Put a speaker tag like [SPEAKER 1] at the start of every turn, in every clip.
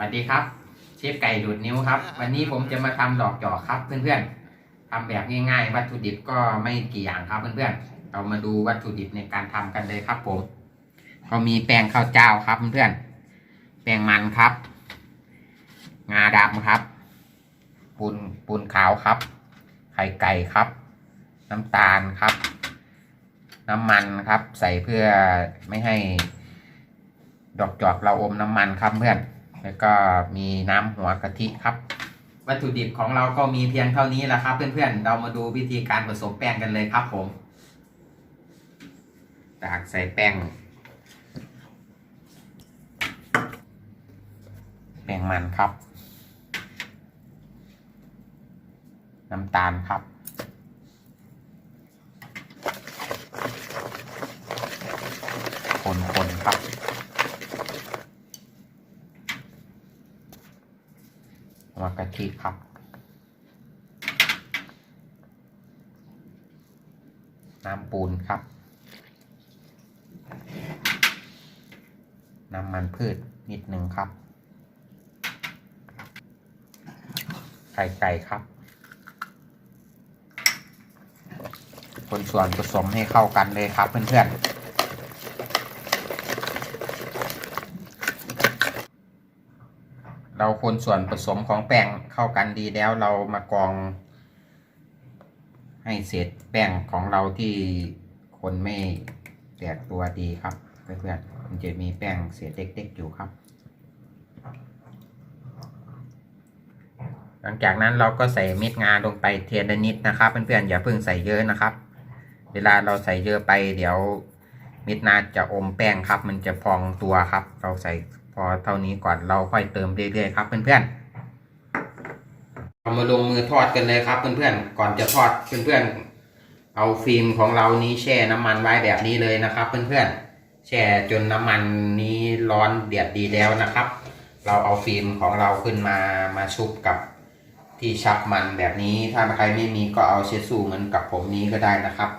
[SPEAKER 1] สวัสดีครับ เชฟไก่ดูดนิ้วครับ วันนี้ผมจะมาทำดอกจอกครับเพื่อนๆทำแบบง่ายๆ วัตถุดิบก็ไม่กี่อย่างครับเพื่อนๆเรามาดูวัตถุดิบในการทำกันเลยครับผมก็มีแป้งข้าวเจ้าครับเพื่อนๆแป้งมันครับ งาดำครับปูนปูนขาวครับ ไข่ไก่ครับ น้ำตาลครับ น้ำมันครับ ใส่เพื่อไม่ให้ดอกจอกเราอมน้ำมันครับเพื่อน แล้วก็มีน้ำหัวกะทิครับ วัตถุดิบของเราก็มีเพียงเท่านี้แหละครับ เพื่อนๆ เรามาดูวิธีการผสมแป้งกันเลยครับผมจากใส่แป้ง แป้งมันครับ น้ำตาลครับคน ๆครับหัวกะทิครับ น้ำปูนครับ น้ำมันพืชนิดหนึ่งครับ ไข่ไก่ครับ คนส่วนผสมให้เข้ากันเลยครับเพื่อนๆ เราคนส่วนผสมของแป้งเข้ากันดีแล้วเรามากรอง ให้เศษแป้งของเราที่คนไม่แตกตัวดีครับเพื่อนๆมันจะมีแป้งเศษเล็กๆอยู่ครับ หลังจากนั้นเราก็ใส่เม็ดงาลงไปเทียนนิดนะครับเพื่อนๆอย่าเพิ่งใส่เยอะนะครับ เวลาเราใส่เยอะไปเดี๋ยวเม็ดงาจะอมแป้งครับ มันจะพองตัวครับ เราใส่ อเท่านี้ก่อนเราค่อยเติมเรื่อยๆครับเพื่อนๆเรามาลงมือทอดกันเลยครับเพื่อนๆก่อนจะทอดเพื่อนๆเอาฟิล์มของเรานี้แช่น้ำมันไว้แบบนี้เลยนะครับ เพื่อนๆแช่จนน้ำมันนี้ร้อนเดือดดีแล้วนะครับ เราเอาฟิล์มของเราขึ้นมามาชุบกับที่ชับมันแบบนี้ถ้าใครไม่มีก็เอาเชสูเหมือนกับผมนี้ก็ได้นะครับ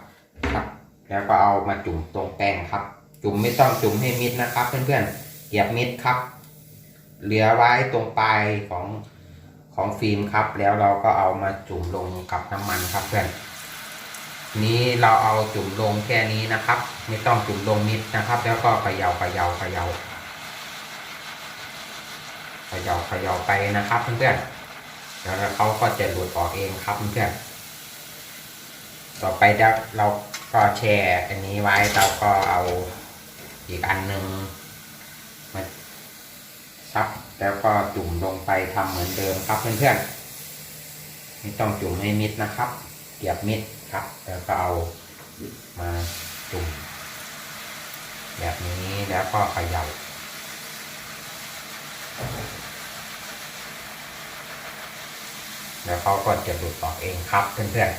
[SPEAKER 1] ครับ แล้วก็เอามาจุ่มตรงแป้งครับ จุ่มไม่ต้องจุ่มให้มิดนะครับ เพื่อนๆ เกียบมิดครับ เหลือไว้ตรงปลายของของฟิล์มครับ แล้วเราก็เอามาจุ่มลงกับน้ำมันครับเพื่อนนี้เราเอาจุ่มลงแค่นี้นะครับ ไม่ต้องจุ่มลงมิดนะครับ แล้วก็เขย่าเขย่าเขย่าเขย่าเขย่าไปนะครับเพื่อนๆแล้วเขาก็จะหลุดออกเองครับเพื่อนต่อไปเราก็แช่อันนี้ไว้เราก็เอาอีกอันหนึ่ง ซับแล้วก็จุ่มลงไปทำเหมือนเดิมครับเพื่อนๆไม่ต้องจุ่มให้มิดนะครับเกียบมิดครับ แล้วก็เอามาจุ่มแบบนี้แล้วก็เขย่าแล้วเขาก็จะหลุดออกเองครับเพื่อน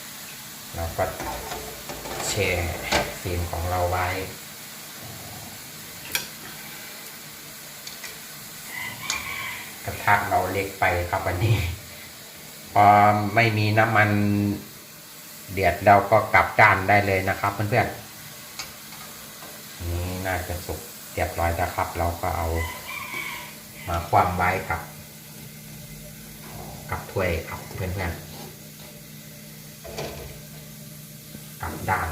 [SPEAKER 1] ๆเราก็แช่ฟิล์มของเราไว้ กระทะเราเล็กไปครับวันนี้ พอไม่มีน้ำมันเดือดเราก็กลับด้านได้เลยนะครับเพื่อนๆนี่น่าจะสุกเรียบร้อยแล้วครับ เราก็เอามาคว่ำไว้กับ กับถ้วยครับเพื่อนๆกับด้าน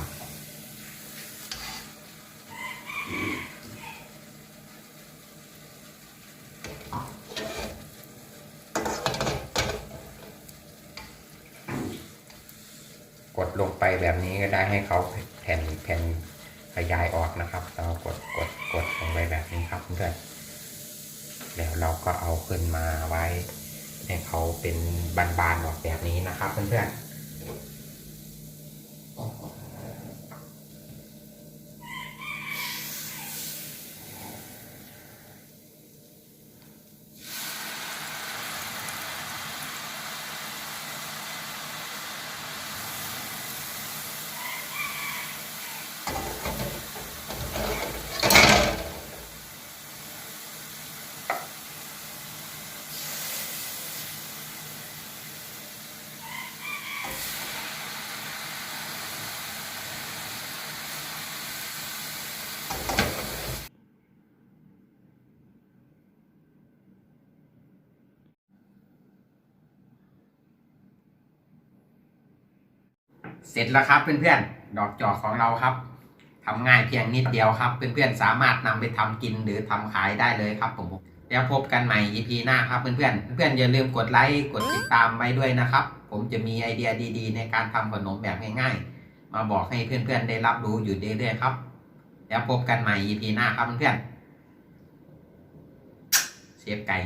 [SPEAKER 1] กดลงไปแบบนี้ก็ได้ให้เขาแผ่นแผ่นขยายออกนะครับ เรากดกดกดลงไปแบบนี้ครับเพื่อนแล้วเราก็เอาขึ้นมาไว้ให้เขาเป็นบานๆออกแบบนี้นะครับเพื่อนๆ เสร็จแล้วครับเพื่อนๆ ดอกจอกของเราครับทำง่ายเพียงนิดเดียวครับ เพื่อนๆ สามารถนำไปทำกินหรือทำขายได้เลยครับผม แล้วพบกันใหม่ EP หน้าครับเพื่อนๆ เพื่อนๆอย่าลืมกดไลค์กดติดตามไว้ด้วยนะครับ ผมจะมีไอเดียดีๆ ในการทำขนมแบบง่ายๆ มาบอกให้เพื่อนๆ ได้รับรู้อยู่เรื่อยๆครับ แล้วพบกันใหม่ EP หน้าครับเพื่อนๆ เชฟไก่